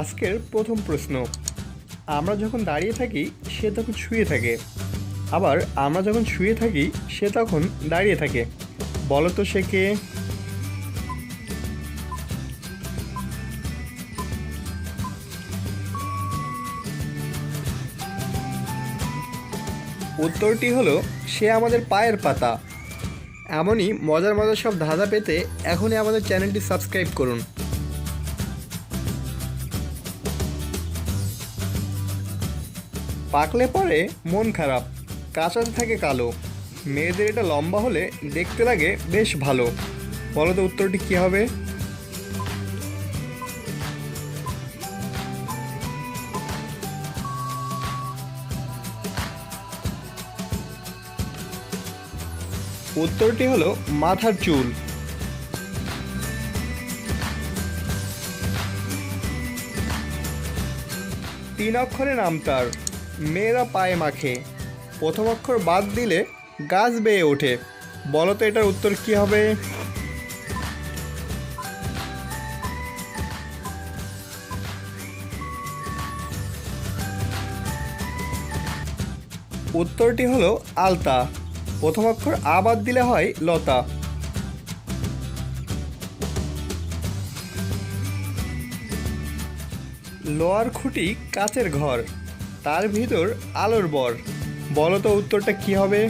আজকের প্রথম প্রশ্ন। আমরা যখন দাঁড়িয়ে থাকি, সে তখন শুয়ে থাকে। আবার আমরা যখন শুয়ে থাকি, সে তখন দাঁড়িয়ে থাকে। বলো তো সে কে? উত্তরটি হলো, সে আমাদের পায়ের পাতা। এমনই মজার মজার সব ধাঁধা পেতে এখনই আমাদের চ্যানেলটি সাবস্ক্রাইব করুন। পাকলে পরে মন খারাপ কাঁচাতে থাকে কালো। মেয়েদের এটা লম্বা হলে দেখতে লাগে বেশ ভালো। বলো তো উত্তরটি কী হবে? উত্তরটি হলো মাথার চুল। তিন অক্ষরে নাম তার। মেয়েরা পায়ে মাখে। প্রথম অক্ষর বাদ দিলে গাছ বেয়ে ওঠে। বলো তো এটার উত্তর কি হবে? উত্তরটি হলো আলতা। প্রথম অক্ষর আ বাদ দিলে হয় লতা। লোয়ার খুঁটি কাচের ঘর। তার ভিতর আলোর বর। বলো তো উত্তরটা কি হবে?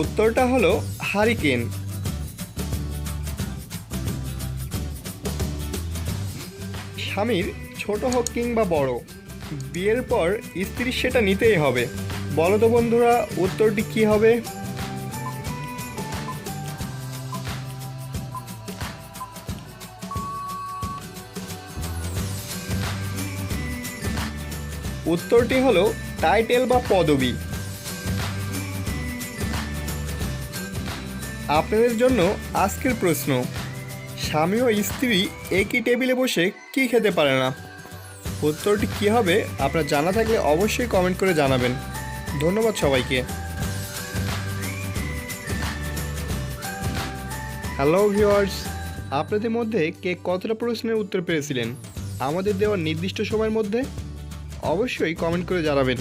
উত্তরটা হলো হারিকেন। স্বামীর ছোট হোক কিংবা বড়, বিয়ের পর স্ত্রীর সেটা নিতেই হবে। বলো তো বন্ধুরা, উত্তরটি কি হবে? উত্তরটি হলো টাইটেল বা পদবি। আপনাদের জন্য আজকের প্রশ্ন, স্বামী ও স্ত্রী একই টেবিলে বসে কি খেতে পারে না? উত্তরটি কী হবে আপনার জানা থাকলে অবশ্যই কমেন্ট করে জানাবেন। ধন্যবাদ সবাইকে। হ্যালো ভিউয়ার্স আপনাদের মধ্যে কে কতটা প্রশ্নের উত্তর পেয়েছিলেন আমাদের দেওয়া নির্দিষ্ট সময়ের মধ্যে অবশ্যই কমেন্ট করে জানাবেন।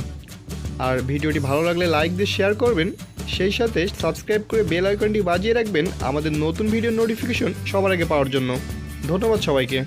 আর ভিডিওটি ভালো লাগলে লাইক দিয়ে শেয়ার করবেন। সেই সাথে সাবস্ক্রাইব করে বেল আইকনটি বাজিয়ে রাখবেন আমাদের নতুন ভিডিওর নোটিফিকেশন সবার আগে পাওয়ার জন্য। ধন্যবাদ সবাইকে।